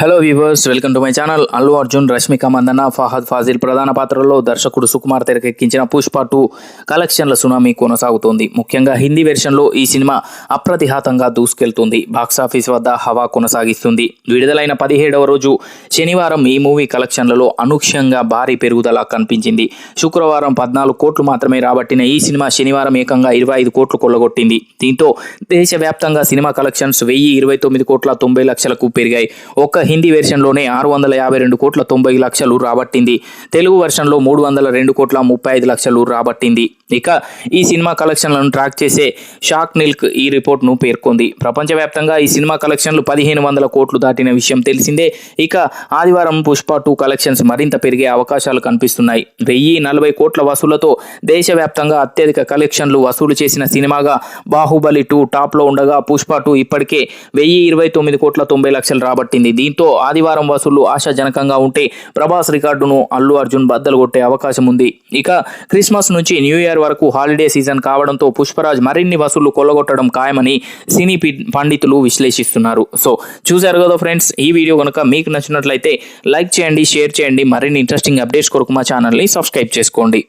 Hello viewers welcome to my channel Allu Arjun Rashmika Mandanna Fahadh Faasil ప్రధాన పాత్రల్లో దర్శకుడు సుకుమార్ తెరకెక్కించిన పుష్ప టూ కలెక్షన్ల సునామీ కొనసాగుతోంది. ముఖ్యంగా హిందీ వెర్షన్లో ఈ సినిమా అప్రతిహాతంగా దూసుకెళ్తుంది. బాక్సాఫీస్ వద్ద హవా కొనసాగిస్తుంది. విడుదలైన పదిహేడవ రోజు శనివారం ఈ మూవీ కలెక్షన్లలో అనూక్ష్యంగా భారీ పెరుగుదల కనిపించింది. శుక్రవారం పద్నాలుగు కోట్లు మాత్రమే రాబట్టిన ఈ సినిమా శనివారం ఏకంగా ఇరవై ఐదు కోట్లు కొల్లగొట్టింది. దీంతో దేశవ్యాప్తంగా సినిమా కలెక్షన్స్ వెయ్యి ఇరవై తొమ్మిది కోట్ల తొంభై లక్షలకు పెరిగాయి. ఒక్క హిందీ వెర్షన్లోనే ఆరు వందల యాభై రెండు కోట్ల తొంభై లక్షలు రాబట్టింది. తెలుగు వెర్షన్లో మూడు వందల రెండు కోట్ల ముప్పై ఐదు లక్షలు రాబట్టింది. ఇక ఈ సినిమా కలెక్షన్లను ట్రాక్ చేసే షాక్ నిల్క్ ఈ రిపోర్ట్ను పేర్కొంది. ప్రపంచవ్యాప్తంగా ఈ సినిమా కలెక్షన్లు పదిహేను వందల కోట్లు దాటిన విషయం తెలిసిందే. ఇక ఆదివారం పుష్ప టూ కలెక్షన్స్ మరింత పెరిగే అవకాశాలు కనిపిస్తున్నాయి. వెయ్యి నలభై కోట్ల వసూళ్ళతో దేశవ్యాప్తంగా అత్యధిక కలెక్షన్లు వసూలు చేసిన సినిమాగా బాహుబలి టూ టాప్లో ఉండగా పుష్ప టూ ఇప్పటికే వెయ్యి ఇరవై తొమ్మిది కోట్ల తొంభై లక్షలు రాబట్టింది. దీంతో ఆదివారం వసూళ్ళు ఆశాజనకంగా ఉంటే ప్రభాస్ రికార్డును అల్లు అర్జున్ బద్దలు కొట్టే అవకాశం ఉంది ఇక క్రిస్మస్ నుంచి న్యూ ఇయర్ వరకు హాలిడే సీజన్ కావడంతో పుష్పరాజ్ మరిన్ని వసూళ్ళు కొల్లగొట్టడం ఖాయమని సినీ పండితులు విశ్లేషిస్తున్నారు. సో చూశారు కదా ఫ్రెండ్స్ ఈ వీడియో కనుక మీకు నచ్చినట్లయితే లైక్ చేయండి షేర్ చేయండి మరిన్ని ఇంట్రెస్టింగ్ అప్డేట్స్ కొరకు మా ఛానల్ని సబ్స్క్రైబ్ చేసుకోండి.